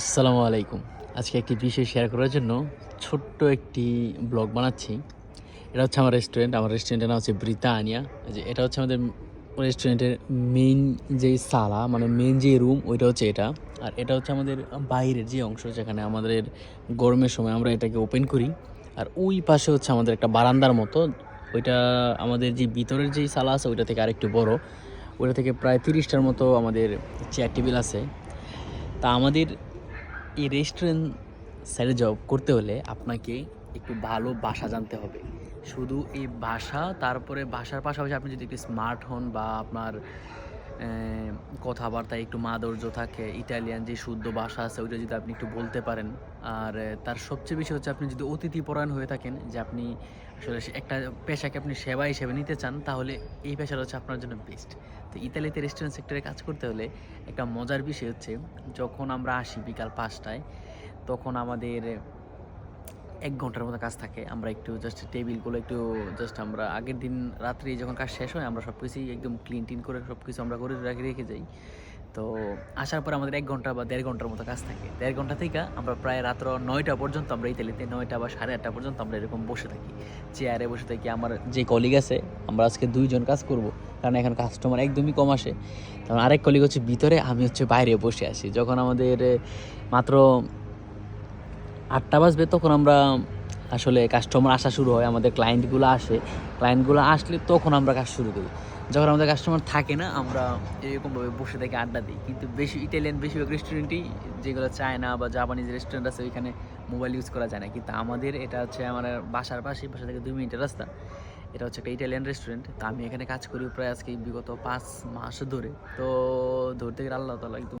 আসসালামু আলাইকুম। আজকে একটি বিষয় শেয়ার করার জন্য ছোট্ট একটি ব্লগ বানাচ্ছি। এটা হচ্ছে আমার রেস্টুরেন্ট আমার রেস্টুরেন্টের নাম হচ্ছে ব্রিতানিয়া। যে এটা হচ্ছে আমাদের রেস্টুরেন্টের মেইন যে সালা মানে মেইন যে রুম ওইটা হচ্ছে এটা। আর এটা হচ্ছে আমাদের বাইরের যে অংশ, যেখানে আমাদের গরমের সময় আমরা এটাকে ওপেন করি। আর ওই পাশে হচ্ছে আমাদের একটা বারান্দার মতো। ওইটা আমাদের যে ভিতরের যেই সালা আছে, ওইটা থেকে আরেকটু বড়। ওইটা থেকে প্রায় তিরিশটার মতো আমাদের চেয়ার টেবিল আছে। তা আমাদের এই রেস্টুরেন্ট সাইডে জব করতে হলে আপনাকে একটু ভালো ভাষা জানতে হবে। শুধু এই ভাষা, তারপরে ভাষার পাশাপাশি আপনি যদি একটু স্মার্ট হন বা আপনার কথাবার্তায় একটু মাধুর্য থাকে, ইটালিয়ান যে শুদ্ধ ভাষা আছে, ওইটা যদি আপনি একটু বলতে পারেন। আর তার সবচেয়ে বেশি হচ্ছে, আপনি যদি অতিথিপরায়ণ হয়ে থাকেন, যে আপনি আসলে একটা পেশাকে আপনি সেবা হিসেবে নিতে চান, তাহলে এই পেশাটা হচ্ছে আপনার জন্য বেস্ট তো ইতালিতে রেস্টুরেন্ট সেক্টরে কাজ করতে হলে একটা মজার বিষয় হচ্ছে, যখন আমরা আসি বিকাল পাঁচটায়, তখন আমাদের এক ঘণ্টার মতো কাজ থাকে। আমরা একটু জাস্ট টেবিলগুলো একটু জাস্ট আমরা আগের দিন রাত্রে যখন কাজ শেষ হয়, আমরা সব কিছুই একদম ক্লিন টিন করে সব কিছু আমরা করে রেখে রেখে যাই। তো আসার পর আমাদের এক ঘণ্টা বা দেড় ঘণ্টার মতো কাজ থাকে। দেড় ঘণ্টা থেকে আমরা প্রায় রাত্র নয়টা পর্যন্ত আমরা এই ইতালিতে, নয়টা বা সাড়ে আটটা পর্যন্ত আমরা এরকম বসে থাকি। চেয়ারে বসে থাকি। আমার যে কলিগ আছে, আমরা আজকে দুইজন কাজ করব। কারণ এখন কাস্টমার একদমই কম আসে। কারণ আরেক কলিগ হচ্ছে ভিতরে, আমি হচ্ছে বাইরে বসে আসি যখন আমাদের, মাত্র আটটা বাজবে তখন আমরা আসলে কাস্টমার আসা শুরু হয়, আমাদের ক্লায়েন্টগুলো আসে। ক্লায়েন্টগুলো আসলে তখন আমরা কাজ শুরু করি। যখন আমাদের কাস্টমার থাকে না, আমরা এরকমভাবে বসে থেকে আড্ডা দিই। কিন্তু বেশি ইটালিয়ান বেশিরভাগ রেস্টুরেন্টই যেগুলো চায়না বা জাপানিজ রেস্টুরেন্ট আছে, ওইখানে মোবাইল ইউজ করা যায় না। কিন্তু আমাদের এটা হচ্ছে আমার বাসার পাশে বাসা থেকে দুই মিনিটের রাস্তা। এটা হচ্ছে একটা ইটালিয়ান রেস্টুরেন্ট তো আমি এখানে কাজ করি প্রায় আজকে বিগত পাঁচ মাস ধরে। তো ধরতে গেলে আল্লাহ তালা একদম